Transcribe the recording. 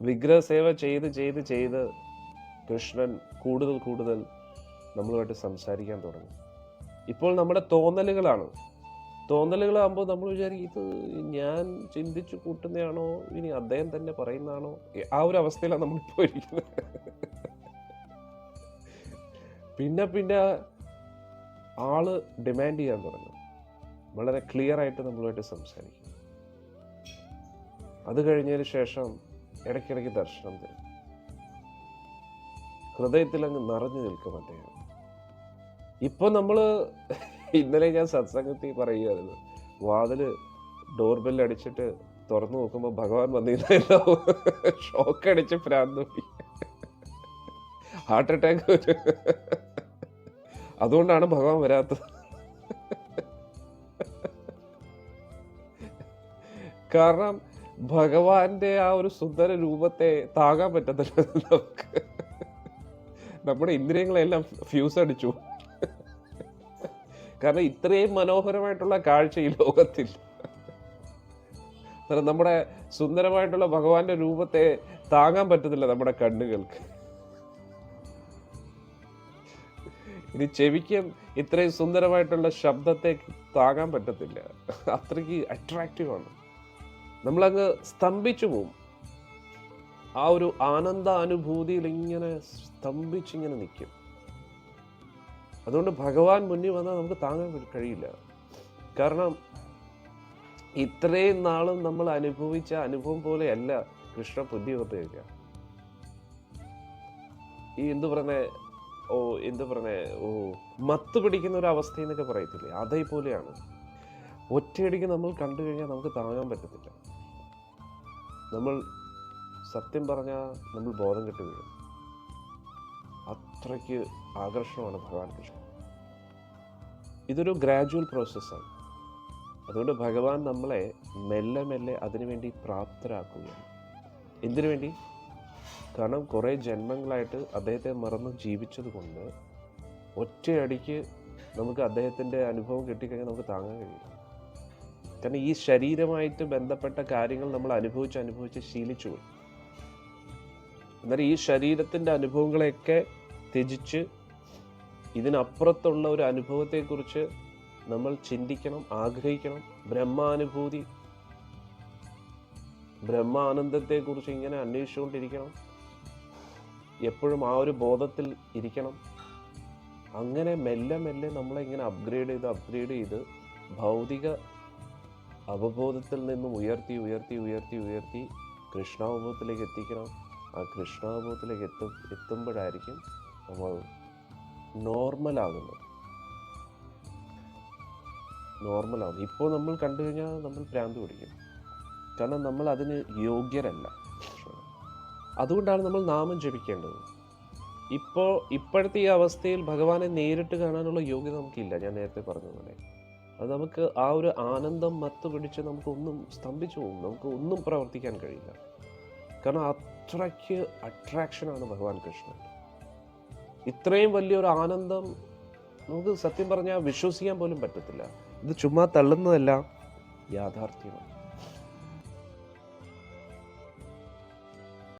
വിഗ്രഹസേവ ചെയ്ത് ചെയ്ത് ചെയ്ത് കൃഷ്ണൻ കൂടുതൽ കൂടുതൽ നമ്മളുമായിട്ട് സംസാരിക്കാൻ തുടങ്ങി. ഇപ്പോൾ നമ്മുടെ തോന്നലുകളാണ്. തോന്നലുകളാകുമ്പോൾ നമ്മൾ വിചാരിക്കും ഇത് ഞാൻ ചിന്തിച്ചു കൂട്ടുന്നതാണോ? ഇനി അദ്ദേഹം തന്നെ പറയുന്നതാണോ? ആ ഒരു അവസ്ഥയിലാണ് നമ്മളിപ്പോൾ ഇരിക്കുന്നത്. പിന്നെ പിന്നെ ആൾ ഡിമാൻഡ് ചെയ്യാൻ തുടങ്ങും. വളരെ ക്ലിയർ ആയിട്ട് നമ്മളുമായിട്ട് സംസാരിക്കും. അത് കഴിഞ്ഞതിന് ശേഷം ഇടയ്ക്കിടയ്ക്ക് ദർശനം തരും. ഹൃദയത്തിൽ അങ്ങ് നിറഞ്ഞു നിൽക്കും അദ്ദേഹം. ഇപ്പൊ നമ്മൾ ഇന്നലെ ഞാൻ സത്സംഗത്തിൽ പറയുമായിരുന്നു വാതിൽ ഡോർബെൽ അടിച്ചിട്ട് തുറന്നു നോക്കുമ്പോൾ ഭഗവാൻ വന്നിരുന്നല്ലോ. ഷോക്ക് അടിച്ച് ഭ്രാന്ത് ഹാർട്ട് അറ്റാക്ക് അതുകൊണ്ടാണ് ഭഗവാൻ വരാത്തത്. കാരണം ഭഗവാന്റെ ആ ഒരു സുന്ദര രൂപത്തെ താങ്ങാൻ പറ്റത്തില്ല നമുക്ക്. നമ്മുടെ ഇന്ദ്രിയങ്ങളെല്ലാം ഫ്യൂസ് അടിച്ചു. കാരണം ഇത്രയും മനോഹരമായിട്ടുള്ള കാഴ്ച ഈ ലോകത്തിൽ. നമ്മുടെ സുന്ദരമായിട്ടുള്ള ഭഗവാന്റെ രൂപത്തെ താങ്ങാൻ പറ്റത്തില്ല നമ്മുടെ കണ്ണുകൾക്ക്. ഇനി ചെവിക്കും ഇത്രയും സുന്ദരമായിട്ടുള്ള ശബ്ദത്തെ താങ്ങാൻ പറ്റത്തില്ല. അത്രയ്ക്ക് അട്രാക്റ്റീവ് ആണ്. നമ്മളങ്ങ് സ്തംഭിച്ചു പോവും. ആ ഒരു ആനന്ദാനുഭൂതിയിൽ ഇങ്ങനെ സ്തംഭിച്ചിങ്ങനെ നിൽക്കും അതുകൊണ്ട് ഭഗവാൻ മുന്നിൽ വന്നാൽ നമുക്ക് താങ്ങാൻ കഴിയില്ല. കാരണം ഇത്രയും നാളും നമ്മൾ അനുഭവിച്ച അനുഭവം പോലെയല്ല കൃഷ്ണ പുണ്യവത്തേക്ക ഈ എന്തു പറഞ്ഞേ ഓ എന്തു പറഞ്ഞേ ഓ മത്ത് പിടിക്കുന്ന ഒരു അവസ്ഥ എന്നൊക്കെ പറയത്തില്ലേ? അതേപോലെയാണ്. ഒറ്റയടിക്ക് നമ്മൾ കണ്ടു കഴിഞ്ഞാൽ നമുക്ക് താങ്ങാൻ പറ്റത്തില്ല. നമ്മൾ സത്യം പറഞ്ഞാൽ നമ്മൾ ബോധം കെട്ട് വീഴും. അത്രയ്ക്ക് ആകർഷണമാണ് ഭഗവാൻ കൃഷ്ണൻ. ഇതൊരു ഗ്രാജുവൽ പ്രോസസ്സാണ് അതുകൊണ്ട് ഭഗവാൻ നമ്മളെ മെല്ലെ മെല്ലെ അതിനുവേണ്ടി പ്രാപ്തരാക്കുകയാണ്. എന്തിനു വേണ്ടി? കാരണം കുറേ ജന്മങ്ങളായിട്ട് അദ്ദേഹത്തെ മറന്ന് ജീവിച്ചതുകൊണ്ട് ഒറ്റയടിക്ക് നമുക്ക് അദ്ദേഹത്തിന്റെ അനുഭവം കിട്ടിക്കഴിഞ്ഞാൽ നമുക്ക് താങ്ങാൻ കഴിയും കാരണം ഈ ശരീരമായിട്ട് ബന്ധപ്പെട്ട കാര്യങ്ങൾ നമ്മൾ അനുഭവിച്ച് അനുഭവിച്ച് ശീലിച്ചു പോയി. എന്നാൽ ഈ ശരീരത്തിന്റെ അനുഭവങ്ങളെയൊക്കെ ത്യജിച്ച് ഇതിനപ്പുറത്തുള്ള ഒരു അനുഭവത്തെക്കുറിച്ച് നമ്മൾ ചിന്തിക്കണം ആഗ്രഹിക്കണം. ബ്രഹ്മാനുഭൂതി ബ്രഹ്മാനന്ദത്തെക്കുറിച്ച് ഇങ്ങനെ അന്വേഷിച്ചുകൊണ്ടിരിക്കണം. എപ്പോഴും ആ ഒരു ബോധത്തിൽ ഇരിക്കണം. അങ്ങനെ മെല്ലെ മെല്ലെ നമ്മളെ ഇങ്ങനെ അപ്ഗ്രേഡ് ചെയ്ത് അപ്ഗ്രേഡ് ചെയ്ത് ഭൗതിക അവബോധത്തിൽ നിന്നും ഉയർത്തി ഉയർത്തി ഉയർത്തി ഉയർത്തി കൃഷ്ണാവബോധത്തിലേക്ക് എത്തിക്കണം. ആ കൃഷ്ണാവബോധത്തിലേക്ക് എത്തും എത്തുമ്പോഴായിരിക്കും നമ്മൾ നോർമലാകുന്നത്. നോർമലാകും ഇപ്പോൾ നമ്മൾ കണ്ടു കഴിഞ്ഞാൽ നമ്മൾ ഭ്രാന്ത് പിടിക്കും. കാരണം നമ്മൾ അതിന് യോഗ്യരല്ല. അതുകൊണ്ടാണ് നമ്മൾ നാമം ജപിക്കേണ്ടത്. ഇപ്പോൾ ഇപ്പോഴത്തെ ഈ അവസ്ഥയിൽ ഭഗവാനെ നേരിട്ട് കാണാനുള്ള യോഗ്യത നമുക്കില്ല. ഞാൻ നേരത്തെ പറഞ്ഞതുപോലെ. അത് നമുക്ക് ആ ഒരു ആനന്ദം മത്ത് പിടിച്ച് നമുക്കൊന്നും സ്തംഭിച്ചു പോകും. നമുക്ക് ഒന്നും പ്രവർത്തിക്കാൻ കഴിയില്ല. കാരണം അത്രയ്ക്ക് അട്രാക്ഷനാണ് ഭഗവാൻ കൃഷ്ണൻ. ഇത്രയും വലിയൊരു ആനന്ദം നമുക്ക് സത്യം പറഞ്ഞാൽ വിശ്വസിക്കാൻ പോലും പറ്റത്തില്ല. ഇത് ചുമ്മാ തള്ളുന്നതല്ല യാഥാർത്ഥ്യമാണ്.